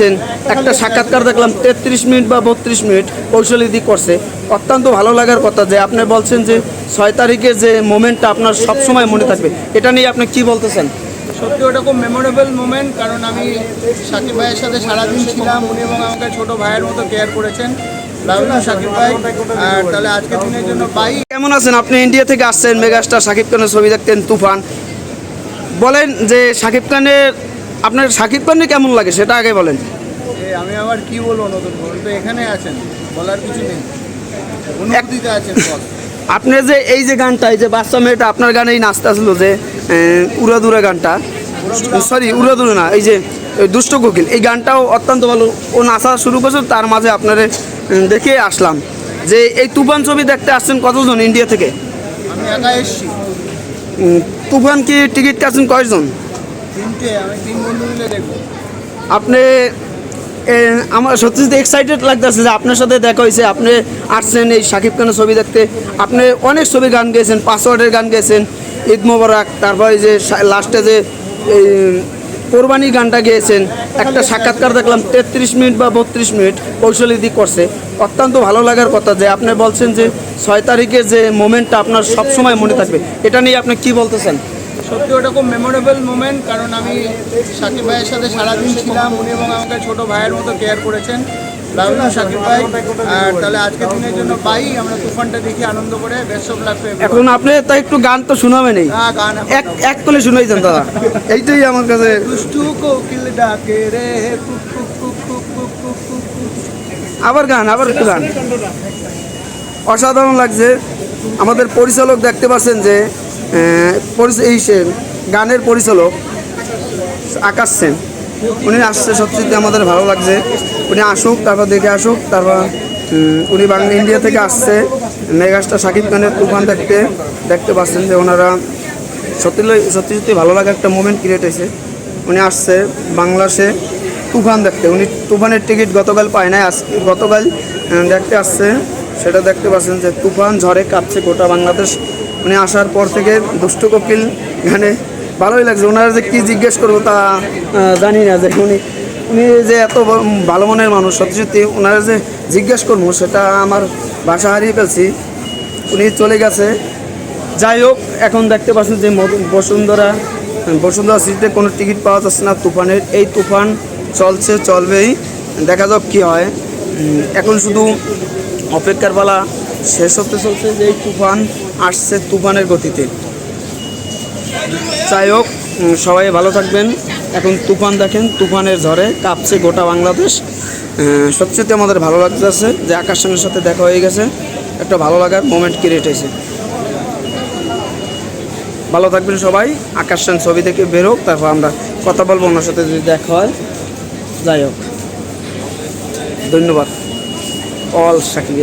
গেছেন একটা সাক্ষাৎকার দেখলাম তেত্রিশ মিনিট বা বত্রিশ মিনিট কৌশলী দিক করছে। অত্যন্ত ভালো লাগার কথা যে আপনি বলছেন যে ছয় তারিখের যে মোমেন্টটা আপনার সবসময় মনে থাকবে। এটা নিয়ে আপনি কি বলতেছেন? সত্যি ওটা খুব মেমোরেবল মোমেন্ট কারণ আমি সাকিব ভাইয়ের সাথে সারাদিন ছিলাম। উনি এবং আমাকে ছোট ভাইয়ের মতো কেয়ার করেছেন। সাকিব ভাই আর তাহলে আজকের দিনের জন্য বাই কেমন আছেন? আপনি ইন্ডিয়া থেকে আসছেন মেগাস্টার শাকিব খানের ছবি দেখতেন তুফান। বলেন যে শাকিব খানের আপনার সাকিব খানের কেমন লাগে সেটা আগে বলেন। আমি আবার কি বলব নতুন তো এখানে আছেন বলার কিছু নেই। অনুভূতিতে আছেন আপনি যে এই যে গানটা এই যে বাচ্চা মেয়েটা আপনার গানেই নাচতে আসলো যে উড়াদুরা গানটা। সরি উড়াদুরা না এই যে দুষ্ট কোকিল এই গানটাও অত্যন্ত ভালো। ও নাচা শুরু করছে তার মাঝে আপনারে দেখে আসলাম। যে এই তুফান ছবি দেখতে আসছেন কতজন ইন্ডিয়া থেকে? আমি একা এসছি। তুফান কি টিকিট কাটছেন কয়জন? আপনি আমার সত্যি সত্যি এক্সাইটেড লাগতেছে যে আপনার সাথে দেখা হয়েছে। আপনি আসছেন এই শাকিব খানের ছবি দেখতে। আপনি অনেক ছবি গান গেয়েছেন, পাসওয়ার্ডের গান গেয়েছেন, ঈদ মোবারক, তারপরে যে লাস্টে যে কোরবানি গানটা গেয়েছেন। একটা সাক্ষাৎকার দেখলাম, তেত্রিশ মিনিট বা বত্রিশ মিনিট কৌশলী দিক করছে। অত্যন্ত ভালো লাগার কথা যে আপনি বলছেন যে ছয় তারিখের যে মোমেন্টটা আপনার সবসময় মনে থাকবে। এটা নিয়ে আপনি কি বলতেছেন? সত্যি ওটা খুব মেমোরেবল মোমেন্ট কারণ আমি সাকিব ভাইয়ের সাথে সারাদিন ছিলাম উনি এবং আমাকে ছোট ভাইয়ের মতো কেয়ার করেছেন। লাভলু সাকিব ভাই আর তাহলে আজকের দিনের জন্য পাই আমরা তুফানটা দেখি আনন্দ করে বেস্ট অফ লাভ এখন আপনি তাই একটু গান তো শোনাবেন এই। হ্যাঁ, গান এক এক কলে শুনাইছেন দাদা। এইটাই আমার কাছে দুষ্টু কোকিল ডাকে রে আবার গান আবার একটু গান। অসাধারণ লাগছে। আমাদের পরিচালক দেখতে পাচ্ছেন যে এই গানের পরিচালক আকাশ সেন। উনি আসছে সত্যি আমাদের ভালো লাগছে। উনি আসুক, তারপর দেখে আসুক, তারপর উনি বাংলা ইন্ডিয়া থেকে আসছে। মেগাস্টার শাকিব খানের তুফান দেখতে দেখতে পাচ্ছেন যে ওনারা সত্যি সত্যি সত্যি ভালো লাগা একটা মুভমেন্ট ক্রিয়েট হয়েছে। উনি আসছে বাংলাদেশে তুফান দেখতে। উনি তুফানের টিকিট গতকাল পায় নাই আজকে গতকাল দেখতে আসছে। সেটা দেখতে পাচ্ছেন যে তুফান ঝড়ে কাঁপছে গোটা বাংলাদেশ। উনি আসার পর থেকে দুষ্ট কপিল গানে ভালোই লাগছে। ওনারা যে কী জিজ্ঞেস করব তা জানি না। যে উনি উনি যে এত ভালো মনের মানুষ, সত্যি সত্যি ওনারা যে জিজ্ঞেস করব, সেটা আমার ভাষা হারিয়ে ফেলছি। উনি চলে গেছে। যাই হোক, এখন দেখতে পাচ্ছেন যে বসুন্ধরা বসুন্ধরা সিটিতে কোনো টিকিট পাওয়া যাচ্ছে না তুফানের। এই তুফান চলছে, চলবেই। দেখা যাক কী হয়। এখন শুধু অপেক্ষার পালা শেষ হতে চলছে যে তুফান আসছে তুফানের গতিতে। যাই হোক সবাই ভালো থাকবেন। এখন তুফান দেখেন, তুফানের ঝড়ে কাঁপছে গোটা বাংলাদেশ। সবচেয়ে আমাদের ভালো লাগতেছে যে আকাশ সেনের সাথে দেখা হয়ে গেছে। একটা ভালো লাগার মোমেন্ট ক্রিয়েট হয়েছে। ভালো থাকবেন সবাই। আকাশ সেন ছবি থেকে বেরোক তারপর আমরা কথা বলব ওনার সাথে যদি দেখা হয়। যাই হোক। ধন্যবাদ। অল সাকিব